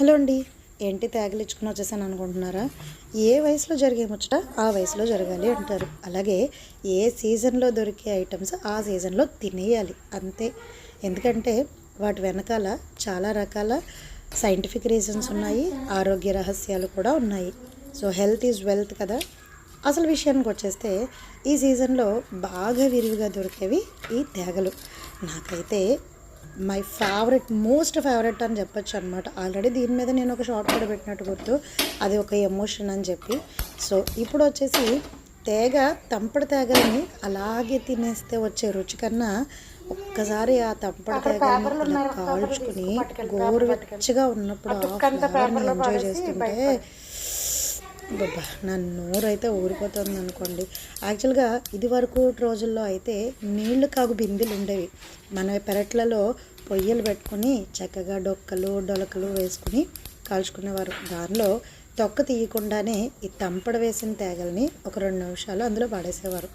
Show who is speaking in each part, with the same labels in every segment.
Speaker 1: Hello అండి. ఏంటి తేగలిచ్చుకుని వచ్చేసాను అనుకుంటున్నారా? ఏ వయసులో జరిగే ముచ్చట ఆ వయసులో జరగాలి అంటారు. అలాగే ఏ సీజన్లో దొరికే ఐటమ్స్ ఆ సీజన్లో తినేయాలి అంతే. ఎందుకంటే వాటి వెనకాల చాలా రకాల సైంటిఫిక్ రీజన్స్ ఉన్నాయి ఆరోగ్య రహస్యాలు కూడా ఉన్నాయి. సో హెల్త్ ఈజ్ వెల్త్ కదా? అసలు విషయానికి వచ్చేస్తే ఈ సీజన్లో బాగా విరివిగా దొరికేవి ఈ తేగలు. నాకైతే మై ఫేవరెట్ మోస్ట్ ఫేవరెట్ అని చెప్పొచ్చు అనమాట ఆల్రెడీ దీని మీద నేను ఒక షార్ట్ కూడా పెట్టినట్టు గుర్తు. అది ఒక ఎమోషన్ అని చెప్పి. సో ఇప్పుడు వచ్చేసి తేగ తంపడి తేగని అలాగే తినేస్తే వచ్చే రుచి కన్నా ఒక్కసారి ఆ తంపడి తేగని ఇలా కాల్చుకుని గోరువెచ్చగా ఉన్నప్పుడు ఎంజాయ్ చేస్తుంటే బాబా నా నోరు అయితే ఊరిపోతుంది అనుకోండి యాక్చువల్గా ఇది వరకు రోజుల్లో అయితే నీళ్ళు కాగు బిందెలు ఉండేవి. మన పెరట్లలో పొయ్యలు పెట్టుకుని చక్కగా డొక్కలు డొలకలు వేసుకుని కాల్చుకునేవారు. దానిలో తొక్క తీయకుండానే ఈ తంపడ వేసిన తేగల్ని ఒక రెండు నిమిషాలు అందులో పడేసేవారు.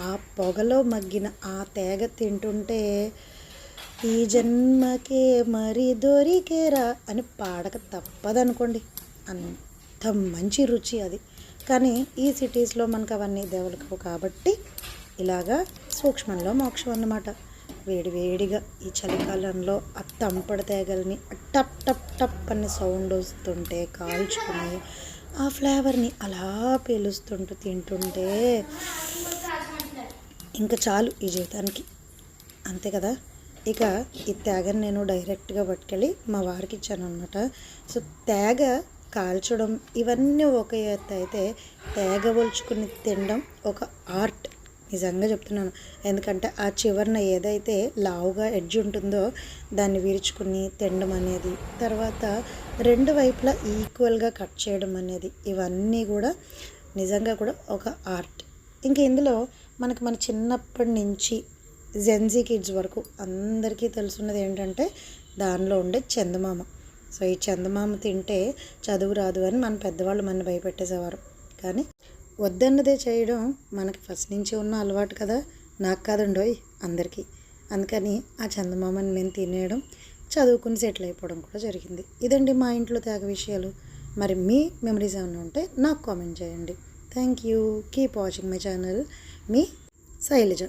Speaker 1: ఆ పొగలో మగ్గిన ఆ తేగ తింటుంటే ఈ జన్మకే మరి దొరికేరా అని పాడక తప్పదనుకోండి. అంత మంచి రుచి అది. కానీ ఈ సిటీస్లో మనకు అవన్నీ దేవలకు కాబట్టి ఇలాగా సూక్ష్మంలో మోక్షం అన్నమాట. వేడి వేడిగా ఈ చలికాలంలో ఆ తేగలని టప్ టప్ టప్ అని సౌండ్ వస్తుంటే కాల్చుకుని ఆ ఫ్లేవర్ని అలా పీలుస్తుంటూ తింటుంటే ఇంకా చాలు ఈ జీవితానికి. అంతే కదా? ఇక ఈ తేగని నేను డైరెక్ట్గా పట్టుకెళ్ళి మా వారికి ఇచ్చాను అనమాట సో తేగ కాల్చడం ఇవన్నీ ఒక ఎత్తు అయితే తేగవలుచుకుని తినడం ఒక ఆర్ట్. నిజంగా చెప్తున్నాను. ఎందుకంటే ఆ చివరన ఏదైతే లావుగా ఎడ్జ్ ఉంటుందో దాన్ని విరుచుకుని తినడం అనేది తర్వాత రెండు వైపులా ఈక్వల్గా కట్ చేయడం అనేది ఇవన్నీ కూడా నిజంగా కూడా ఒక ఆర్ట్. ఇంకా ఇందులో మనకు మన చిన్నప్పటి నుంచి జెన్జీ కిడ్స్ వరకు అందరికీ తెలుసున్నది ఏంటంటే దానిలో ఉండే చందమామ. సో ఈ చందమామ తింటే చదువు రాదు అని మన పెద్దవాళ్ళు మన భయపెట్టేసేవారు. కానీ వద్దన్నదే చేయడం మనకి ఫస్ట్ నుంచి ఉన్న అలవాటు కదా. నాకు కాదండోయ్ అందరికీ. అందుకని ఆ చందమామని నేను తినేయడం చదువుకుని సెటిల్ అయిపోవడం కూడా జరిగింది. ఇదండి మా ఇంట్లో తేగ విషయాలు. మరి మీ మెమరీస్ ఏమైనా ఉంటే నాకు కామెంట్ చేయండి. Thank you. Keep watching my channel. Me Shailaja.